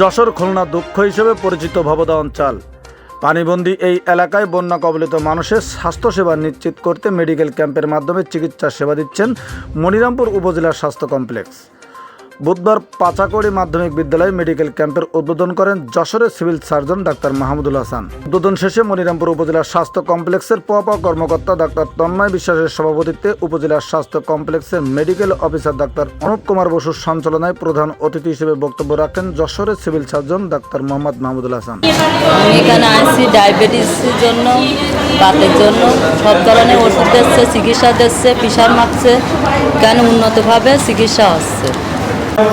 যশোর খুলনা দুঃখ হিসেবে পরিচিত ভবদা অঞ্চল পানিবন্দী এই এলাকায় বন্যা কবলিত মানুষের স্বাস্থ্যসেবা নিশ্চিত করতে মেডিকেল ক্যাম্পের মাধ্যমে চিকিৎসা সেবা দিচ্ছেন মনিরামপুর উপজেলার স্বাস্থ্য কমপ্লেক্স। বুধবার পাচাকড়ি মাধ্যমিক বিদ্যালয়ে মেডিকেল ক্যাম্পের উদ্বোধন করেন যশোরের civil surgeon doctor Mahmudul Hasan. উদ্বোধন শেষে মনিরামপুর উপজেলার স্বাস্থ্য কমপ্লেক্সের পপা কর্মকর্তা ডাক্তার তন্ময় বিশ্বাসের সভাপতিত্বে উপজেলার স্বাস্থ্য কমপ্লেক্সের medical officer doctor Anup Kumar বসুর সঞ্চালনায় প্রধান অতিথি হিসেবে বক্তব্য রাখেন যশোরের civil surgeon doctor Mohammad Mahmudul Hasan. এখানে আসছি ডায়াবেটিসের জন্য, বাতের জন্য সব ধরনের ওষুধ দিচ্ছে, চিকিৎসা দিচ্ছে, প্রেশার মাপছে কেন উন্নতভাবে চিকিৎসা হচ্ছে?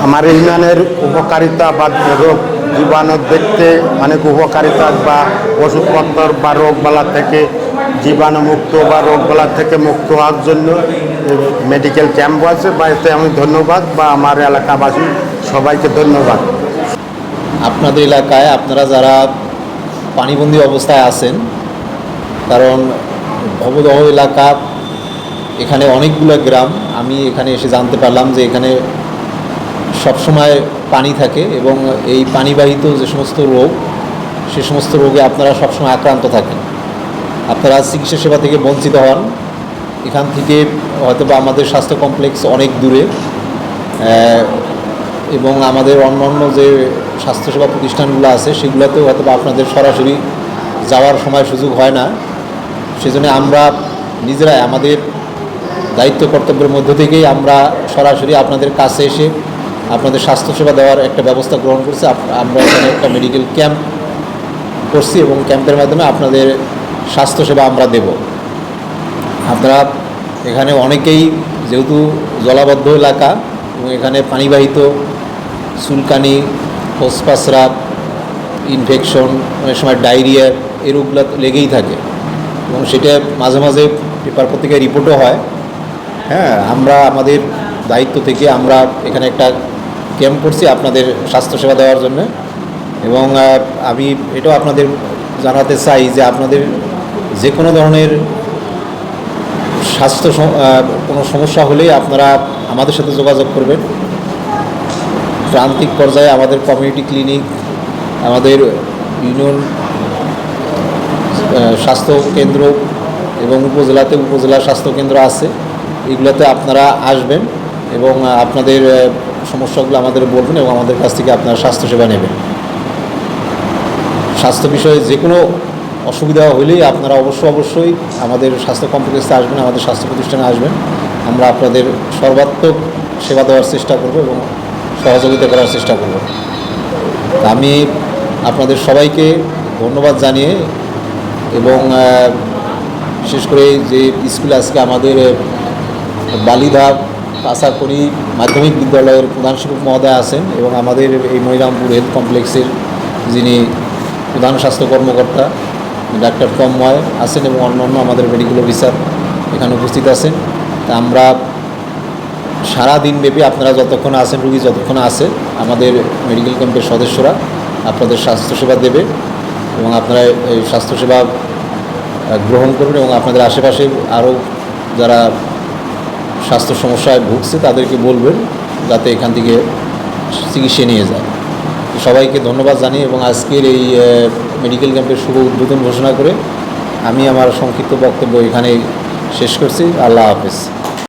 আমার ইউনিয়নের উপকারিতা বা রোগ জীবাণু দেখতে অনেক উপকারিতা বা ওষুধপত্র বা রোগবালা থেকে জীবাণুমুক্ত বা রোগবালা থেকে মুক্ত হওয়ার জন্য মেডিকেল ক্যাম্প আছে বা এতে আমি ধন্যবাদ বা আমার এলাকাবাসী সবাইকে ধন্যবাদ। আপনাদের এলাকায় আপনারা যারা পানিবন্দী অবস্থায় আছেন, কারণ ভবদহ এলাকা এখানে অনেকগুলো গ্রাম, আমি এখানে এসে জানতে পারলাম যে এখানে সবসময় পানি থাকে এবং এই পানিবাহিত যে সমস্ত রোগ, সে সমস্ত রোগে আপনারা সবসময় আক্রান্ত থাকেন। আপনারা চিকিৎসা সেবা থেকে বঞ্চিত হন। এখান থেকে হয়তো বা আমাদের স্বাস্থ্য কমপ্লেক্স অনেক দূরে এবং আমাদের অন্য অন্য যে স্বাস্থ্যসেবা প্রতিষ্ঠানগুলো আছে, সেগুলোতেও হয়তো বা আপনাদের সরাসরি যাওয়ার সময় সুযোগ হয় না। সেজন্য আমরা নিজেরাই, আমাদের দায়িত্ব কর্তব্যের মধ্য থেকেই আমরা সরাসরি আপনাদের কাছে এসে আপনাদের স্বাস্থ্যসেবা দেওয়ার একটা ব্যবস্থা গ্রহণ করছি। আমরা এখানে একটা মেডিকেল ক্যাম্প করছি এবং ক্যাম্পের মাধ্যমে আপনাদের স্বাস্থ্যসেবা আমরা দেব। আপনারা এখানে অনেকেই যেহেতু জলাবদ্ধ এলাকা এবং এখানে পানিবাহিত চুলকানি হোসপাসরাপ ইনফেকশন অনেক সময় ডায়রিয়া এই রোগগুলো লেগেই থাকে। এবং সেটা মাঝে মাঝে পেপার পত্রিকায় রিপোর্টও হয়। হ্যাঁ আমরা আমাদের দায়িত্ব থেকে আমরা এখানে একটা ক্যাম্প করছি আপনাদের স্বাস্থ্যসেবা দেওয়ার জন্য। এবং আমি এটাও আপনাদের জানাতে চাই যে আপনাদের যে কোনো ধরনের স্বাস্থ্য কোনো সমস্যা হলেই আপনারা আমাদের সাথে যোগাযোগ করবেন। প্রান্তিক পর্যায়ে আমাদের কমিউনিটি ক্লিনিক, আমাদের ইউনিয়ন স্বাস্থ্য কেন্দ্র এবং উপজেলাতে উপজেলা স্বাস্থ্য কেন্দ্র আছে। এগুলোতে আপনারা আসবেন এবং আপনাদের সমস্যাগুলো আমাদের বলবেন এবং আমাদের কাছ থেকে আপনারা স্বাস্থ্যসেবা নেবেন। স্বাস্থ্য বিষয়ে যে কোনো অসুবিধা হলেই আপনারা অবশ্য অবশ্যই আমাদের স্বাস্থ্য কমপ্লেক্সে আসবেন আমাদের স্বাস্থ্য প্রতিষ্ঠানে আসবেন। আমরা আপনাদের সর্বাত্মক সেবা দেওয়ার চেষ্টা করব এবং সহযোগিতা করার চেষ্টা করব। আমি আপনাদের সবাইকে ধন্যবাদ জানিয়ে এবং বিশেষ করে যে স্কুলে আজকে আমাদের আহ, বালিধা করি মাধ্যমিক বিদ্যালয়ের প্রধান শিক্ষক মহোদয় আছেন এবং আমাদের এই মনিরামপুর হেলথ কমপ্লেক্সের যিনি প্রধান স্বাস্থ্য কর্মকর্তা, ডাক্তার তন্ময় আছেন এবং অন্যান্য আমাদের মেডিকেল অফিসার এখানে উপস্থিত আছেন। তা আমরা সারা দিনব্যাপী আপনারা যতক্ষণ আছেন, রুগী যতক্ষণ আছে, আমাদের মেডিকেল ক্যাম্পের সদস্যরা আপনাদের স্বাস্থ্যসেবা দেবে এবং আপনারা এই স্বাস্থ্যসেবা গ্রহণ করবেন এবং আপনাদের আশেপাশে আরও যারা স্বাস্থ্য সমস্যায় ভুগছে, তাদেরকে বলবেন যাতে এখান থেকে চিকিৎসা নিয়ে যায়। সবাইকে ধন্যবাদ জানিয়ে এবং আজকের এই মেডিকেল ক্যাম্পের শুভ উদ্বোধন ঘোষণা করে আমি আমার সংক্ষিপ্ত বক্তব্য এখানে শেষ করছি। আল্লাহ হাফেজ।